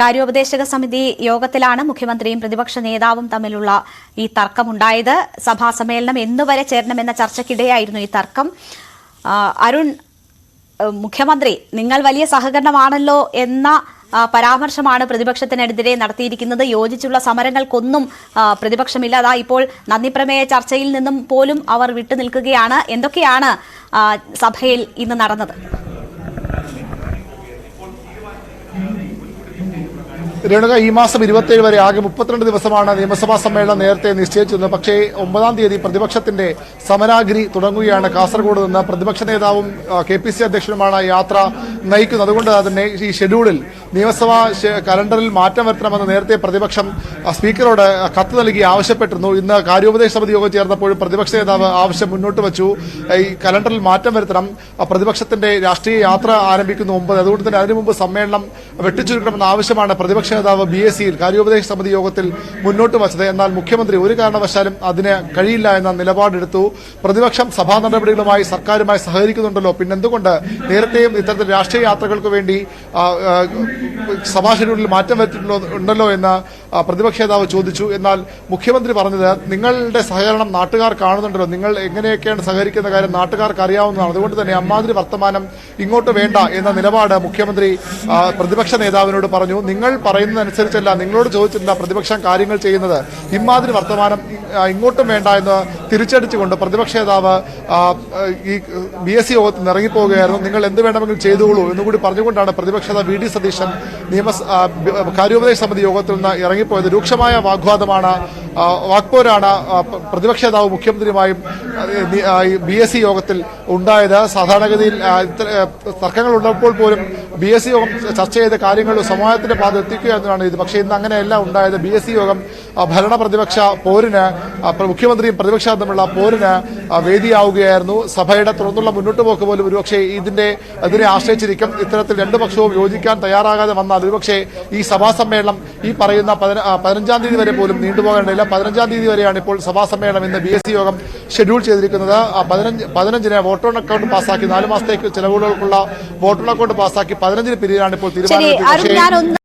കാര്യോപദേശക സമിതി യോഗത്തിലാണ് മുഖ്യമന്ത്രിയും പ്രതിപക്ഷ നേതാവും തമ്മിലുള്ള ഈ തർക്കമുണ്ടായത്. സഭാ സമ്മേളനം എന്നുവരെ ചേരണമെന്ന ചർച്ചയ്ക്കിടെയായിരുന്നു ഈ തർക്കം. അരുൺ മുഖ്യമന്ത്രി നിങ്ങൾ വലിയ സഹകരണമാണല്ലോ എന്ന പരാമർശമാണ് പ്രതിപക്ഷത്തിനെതിരെ നടത്തിയിരിക്കുന്നത്. യോജിച്ചുള്ള സമരങ്ങൾക്കൊന്നും പ്രതിപക്ഷമില്ലാതാ. ഇപ്പോൾ നന്ദിപ്രമേയ ചർച്ചയിൽ നിന്നും പോലും അവർ വിട്ടുനിൽക്കുകയാണ്. എന്തൊക്കെയാണ് സഭയിൽ ഇന്ന് നടന്നത്? രേണുക ഈ മാസം ഇരുപത്തിയേഴ് വരെ ആകെ മുപ്പത്തിരണ്ട് ദിവസമാണ് നിയമസഭാ സമ്മേളനം നേരത്തെ നിശ്ചയിച്ചിരുന്നത്. പക്ഷേ ഒമ്പതാം തീയതി പ്രതിപക്ഷത്തിന്റെ സമരാഗ്രി തുടങ്ങുകയാണ്. കാസർഗോഡ് നിന്ന് പ്രതിപക്ഷ നേതാവും കെ പി സി അധ്യക്ഷനുമാണ് യാത്ര നയിക്കുന്നത്. അതുകൊണ്ട് തന്നെ ഈ ഷെഡ്യൂളിൽ നിയമസഭാ കലണ്ടറിൽ മാറ്റം വരുത്തണമെന്ന് നേരത്തെ പ്രതിപക്ഷം സ്പീക്കറോട് കത്ത് നൽകി ആവശ്യപ്പെട്ടിരുന്നു. ഇന്ന് കാര്യോപദേശ സമിതി യോഗം ചേർന്നപ്പോഴും പ്രതിപക്ഷ നേതാവ് ആവശ്യം മുന്നോട്ട് വെച്ചു. ഈ കലണ്ടറിൽ മാറ്റം വരുത്തണം. പ്രതിപക്ഷത്തിന്റെ രാഷ്ട്രീയ യാത്ര ആരംഭിക്കുന്ന മുമ്പ് അതുകൊണ്ട് തന്നെ അതിനു മുമ്പ് സമ്മേളനം വെട്ടിച്ചുരുക്കണമെന്ന ആവശ്യമാണ് പ്രതിപക്ഷ നേതാവ് ബി എസ് സിയിൽ കാര്യോപദേശ സമിതി യോഗത്തിൽ മുന്നോട്ട് വച്ചത്. എന്നാൽ മുഖ്യമന്ത്രി ഒരു കാരണവശാലും അതിന് കഴിയില്ല എന്ന നിലപാടെടുത്തു. പ്രതിപക്ഷം സഭാ നടപടികളുമായി സർക്കാരുമായി സഹകരിക്കുന്നുണ്ടല്ലോ. പിന്നെന്തുകൊണ്ട്? നേരത്തെയും ഇത്തരത്തിൽ രാഷ്ട്രീയ യാത്രകൾക്ക് വേണ്ടി സഭാ ഷെഡ്യൂളിൽ മാറ്റം വരുത്തിയിട്ടുണ്ടോ ഉണ്ടല്ലോ എന്ന് പ്രതിപക്ഷ നേതാവ് ചോദിച്ചു. എന്നാൽ മുഖ്യമന്ത്രി പറഞ്ഞത് നിങ്ങളുടെ സഹകരണം നാട്ടുകാർ കാണുന്നുണ്ടല്ലോ. നിങ്ങൾ എങ്ങനെയൊക്കെയാണ് സഹകരിക്കുന്ന കാര്യം നാട്ടുകാർക്ക് അറിയാവുന്നതാണ്. അതുകൊണ്ട് തന്നെ അമ്മാതിരി വർത്തമാനം ഇങ്ങോട്ട് വേണ്ട എന്ന നിലപാട് മുഖ്യമന്ത്രി പ്രതിപക്ഷ നേതാവിനോട് പറഞ്ഞു. നിങ്ങൾ പറയുന്നതനുസരിച്ചല്ല നിങ്ങളോട് ചോദിച്ചിട്ടില്ല പ്രതിപക്ഷം കാര്യങ്ങൾ ചെയ്യുന്നത്. ഇമാതിരി വർത്തമാനം ഇങ്ങോട്ടും വേണ്ട എന്ന് തിരിച്ചടിച്ചുകൊണ്ട് പ്രതിപക്ഷ നേതാവ് ഈ ബി എസ് സി യോഗത്തിൽ നിന്ന് ഇറങ്ങിപ്പോവുകയായിരുന്നു നിങ്ങൾ എന്ത് വേണമെങ്കിലും ചെയ്തോളൂ എന്നുകൂടി പറഞ്ഞുകൊണ്ടാണ് പ്രതിപക്ഷ നേതാവ് വി ഡി സതീശൻ നിയമ കാര്യോപദേശ സമിതി യോഗത്തിൽ നിന്ന് ഇറങ്ങിപ്പോയത്. രൂക്ഷമായ വാഗ്വാദമാണ് വാക്പോരാണ് പ്രതിപക്ഷ നേതാവ് മുഖ്യമന്ത്രിയുമായും ബി എസ് സി യോഗത്തിൽ ഉണ്ടായത്. സാധാരണഗതിയിൽ തർക്കങ്ങൾ ഉള്ളപ്പോൾ പോലും ബി എസ് സി യോഗം ചർച്ച ചെയ്ത കാര്യങ്ങൾ സമൂഹത്തിന്റെ പാത എത്തിക്കുക എന്നതാണ് ഇത്. പക്ഷേ ഇന്ന് അങ്ങനെയല്ല ഉണ്ടായത്. ബി എസ് സി യോഗം ഭരണ പ്രതിപക്ഷ പോരിന് മുഖ്യമന്ത്രിയും പ്രതിപക്ഷവും തമ്മിലുള്ള പോരിന് വേദിയാവുകയായിരുന്നു. സഭയുടെ തുറന്നുള്ള മുന്നോട്ട് പോക്ക് പോലും ഒരുപക്ഷെ ഇതിന്റെ ഇതിനെ ആശ്രയിച്ചിരിക്കും. ഇത്തരത്തിൽ രണ്ടു പക്ഷവും യോജിക്കാൻ തയ്യാറാകാതെ വന്നാൽ ഒരുപക്ഷെ ഈ സഭാ സമ്മേളനം ഈ പറയുന്ന പതിനഞ്ചാം തീയതി വരെ പോലും നീണ്ടുപോകേണ്ടതില്ല പതിനഞ്ചാം തീയതി വരെയാണ് ഇപ്പോൾ സഭാ സമ്മേളനം ഇന്ന് ബി എസ് സി യോഗം ഷെഡ്യൂൾ ചെയ്തിരിക്കുന്നത്. പതിനഞ്ച് പതിനഞ്ചിന് വോട്ടോൺ അക്കൗണ്ട് പാസ്സാക്കി നാല് മാസത്തേക്ക് ചെലവുകൾക്കുള്ള വോട്ടോൺ അക്കൗണ്ട് പാസ്സാക്കി പതിനഞ്ചിന് പിരിയാണ് ഇപ്പോൾ തീരുമാനം